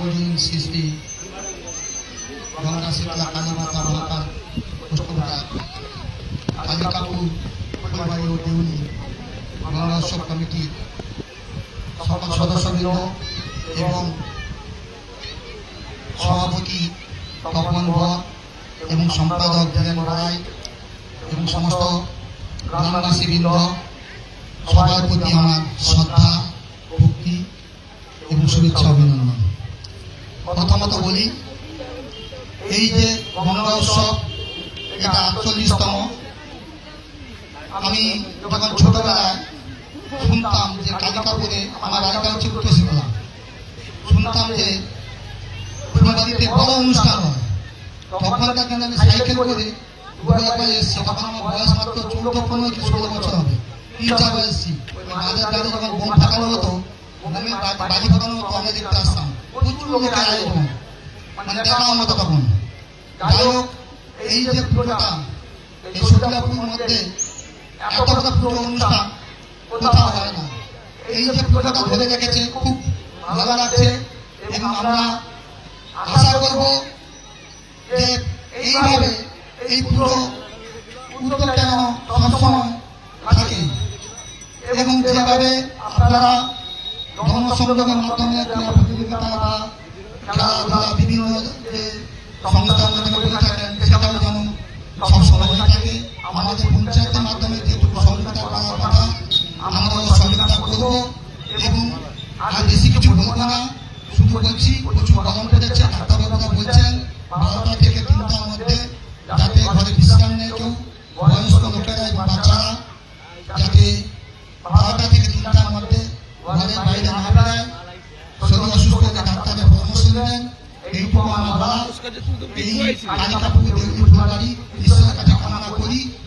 সর্বজনীন সৃষ্টি গঙ্গা শীতলা কালী মাতা মহাকাল পুষ্পভূতা কালী কাপুর ফুলবাড়ি ও উৎসব কমিটির সকল সদস্যবৃন্দ এবং সভাপতি তপন বর এবং সম্পাদক ধীরেন রায় এবং সমস্ত গ্রামবাসীবৃন্দ সবার প্রতি আমার শ্রদ্ধা ভক্তি এবং শুভেচ্ছা অভিনন্দন প্রথমত বলি, এই যে গঙ্গা উৎসব, এটা আটচল্লিশতম। আমি যখন ছোটবেলায় শুনতাম যে কালিকাপুরে, আমার বাড়িটা হচ্ছে উত্তর শিমলা শুনতাম যে ফুলবাড়িতে বড় অনুষ্ঠান হয়। তখনকার দিনে আমি সাইকেল করে এসেছি, তখন আমার বয়স মাত্র চৌদ্দ, পনেরো কি ষোলো বছর হবে। তিন মাঝের বাড়ি যখন বাড়ি হতো দেখতে আসতাম। প্রচুর লোকের আয়োজন মানে দেখার মতো তখন। যাই হোক এই যে পুজোটা এই শুক্লাপুর মধ্যে এত বড় পুজো অনুষ্ঠান কোথাও হয় না। এই যে পুজোটা ধরে রেখেছে খুব ভালো লাগছে এবং আমরা আশা করব যে এইভাবে এই পুরো উদ্যোগটা যেন সবসময় থাকে। এবং যেভাবে আপনারা মাধ্যমে ক্রীড়া প্রতিযোগিতা বা বিভিন্ন যে সংস্থার মাধ্যমে করে হয়ে থাকে আমাদের পঞ্চায়েতের মাধ্যমে যেটুকু সহযোগিতা করার কথা এবং আর বেশি কিছু বলব না শুধু বলছি প্রচুর গরম পড়েছে ডাক্তারবাবুরা বলছেন বারোটা থেকে তিনটার মধ্যে যাতে ঘরে বিশ্রাম বাচ্চারা যাতে বারোটা থেকে তিনটার মধ্যে ঘরের বাইরে না বেড়ায় ঈশ্বরের কাছে কামনা করি।